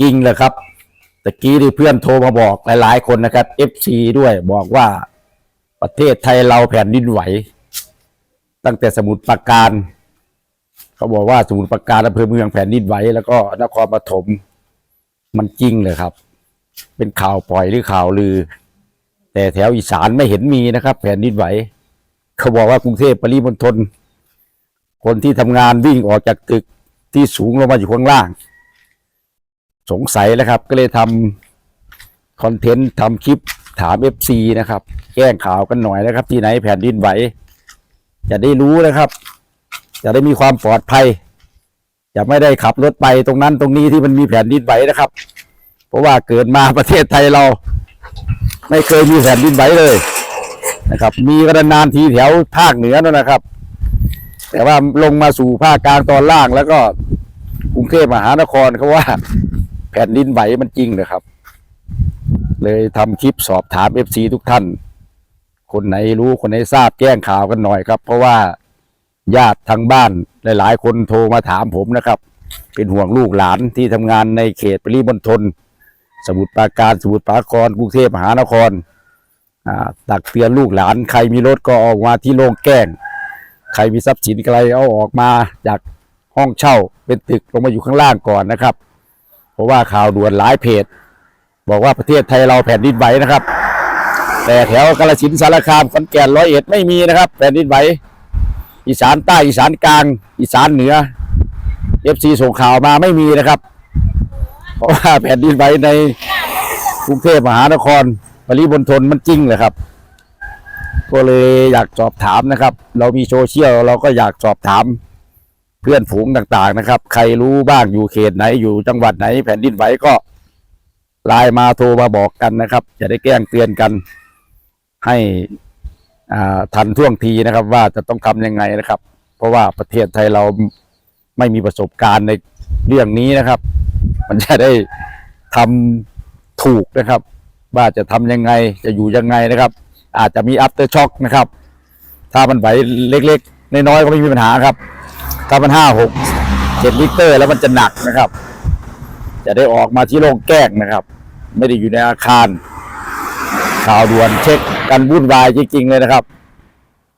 จริงเลยครับตะกี้ที่เพื่อนโทรมาบอกหลาย ๆ คนนะครับ FC ด้วยบอกว่าประเทศไทยเราแผ่นดินไหว ตั้งแต่สมุทรปราการ เขาบอกว่าสมุทรปราการอำเภอเมืองแผ่นดินไหว แล้วก็นครปฐมมันจริงเลยครับ เป็นข่าวปล่อยหรือข่าวลือ แต่แถวอีสานไม่เห็นมีนะครับ แผ่นดินไหว เขาบอกว่ากรุงเทพปริมณฑลคนที่ทำงานวิ่งออกจากตึกที่สูงลงมาอยู่ข้างล่าง สงสัยแล้วครับ ก็เลยทำคอนเทนต์ทำคลิปถามเอฟซีนะครับ แก้งข่าวกันหน่อยนะครับ ที่ไหนแผ่นดินไหวจะได้รู้นะครับ จะได้มีความปลอดภัย จะไม่ได้ขับรถไปตรงนั้นตรงนี้ที่มันมีแผ่นดินไหวนะครับ เพราะว่าเกิดมาประเทศไทยเรา ไม่เคยมีแผ่นดินไหวเลยนะครับ มีกระนานทีแถวภาคเหนือนั่นนะครับ แต่ว่าลงมาสู่ภาคกลางตอนล่างแล้วก็กรุงเทพมหานครเขาว่า แผ่นดินไหวมันจริงนะครับ เลยทำคลิปสอบถามเอฟซีทุกท่าน คนไหนรู้คนไหนทราบแจ้งข่าวกันหน่อยครับ เพราะว่าญาติทางบ้านหลาย ๆ คนโทรมาถามผมนะครับ เป็นห่วงลูกหลานที่ทำงานในเขตปริมณฑลสมุทรปราการสมุทรปราการกรุงเทพมหานครอ่าตักเตือนลูกหลาน ใครมีรถก็ออกมาที่โล่งแก้ง ใครมีทรัพย์สินอะไรเอาออกมาจากห้องเช่าเป็นตึกลงมาอยู่ข้างล่างก่อนนะครับ เพราะว่าข่าวด่วนหลายเพจ บอกว่าประเทศไทยเราแผ่นดินไหวนะครับ แต่แถวกาฬสินสารคามขอนแก่นร้อยเอ็ดไม่มีนะครับ แผ่นดินไหวอีสานใต้อีสานกลาง อีสานเหนือเอฟซีส่งข่าวมาไม่มีนะครับ เพราะว่าแผ่นดินไหวในกรุงเทพมหานครปริมณฑลมันจริงเลยครับ ก็เลยอยากสอบถามนะครับ เรามีโซเชียลเราก็อยากสอบถาม เพื่อนฝูงต่างๆนะครับ ใครรู้บ้างอยู่เขตไหนอยู่จังหวัดไหน แผ่นดินไหวก็ไลน์มาโทรมาบอกกันนะครับ จะได้แกล้งเตือนกันให้อ่าทันท่วงทีนะครับ ว่าจะต้องทำยังไงนะครับ เพราะว่าประเทศไทยเราไม่มีประสบการณ์ในเรื่องนี้นะครับ มันจะได้ทำถูกนะครับ ว่าจะทำยังไงจะอยู่ยังไงนะครับ อาจจะมี after shock นะครับ ถ้ามันไหวเล็ก ๆ น้อยๆก็ไม่มีปัญหาครับ ถ้ามันห้าหกเจ็ดลิตรแล้วมันจะหนักนะครับ จะได้ออกมาที่โล่งแก้งนะครับ ไม่ได้อยู่ในอาคาร ข่าวด่วนเช็คกันวุ่นวายจริงๆเลยนะครับ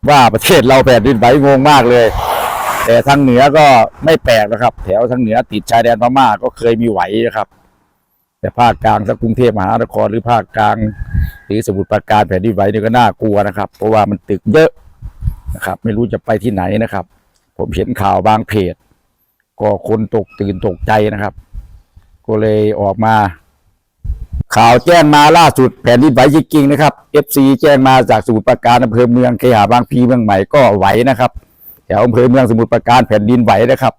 ว่าประเทศเราแผ่นดินไหวงงมากเลย แต่ทางเหนือก็ไม่แปลกนะครับ แถวทางเหนือติดชายแดนพม่าก็เคยมีไหวนะครับ แต่ภาคกลางถ้ากรุงเทพมหานครหรือภาคกลาง หรือสมุทรปราการแผ่นดินไหวนี่ก็น่ากลัวนะครับ เพราะว่ามันตึกเยอะนะครับ ไม่รู้จะไปที่ไหนนะครับ ผมเห็นข่าวบางเพจ ก็คนตกตื่นตกใจนะครับ ก็เลยออกมา ข่าวแจ้งมาล่าสุดแผ่นดินไหวจริงๆนะครับ FC แจ้งมาจากสมุทรปราการอำเภอเมืองเคหาบางพีเมืองใหม่ก็ไหวนะครับแถวอำเภอเมืองสมุทรปราการแผ่นดินไหวนะครับ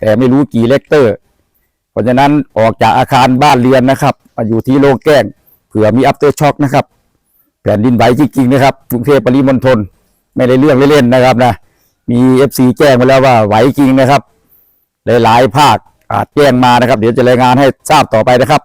แต่ไม่รู้กี่เลกเตอร์ เพราะฉะนั้นออกจากอาคารบ้านเรียนนะครับมาอยู่ที่โลงแก้งเผื่อมีอัปเตอร์ช็อคนะครับ แผ่นดินไหวจริงๆนะครับกรุงเทพปริมณฑลไม่ได้เรื่องเล่นๆนะครับนะ มีเอฟซีแจ้งมาแล้วว่าไหวจริงนะครับ หลายๆภาคอาจแจ้งมานะครับ เดี๋ยวจะรายงานให้ทราบต่อไปนะครับ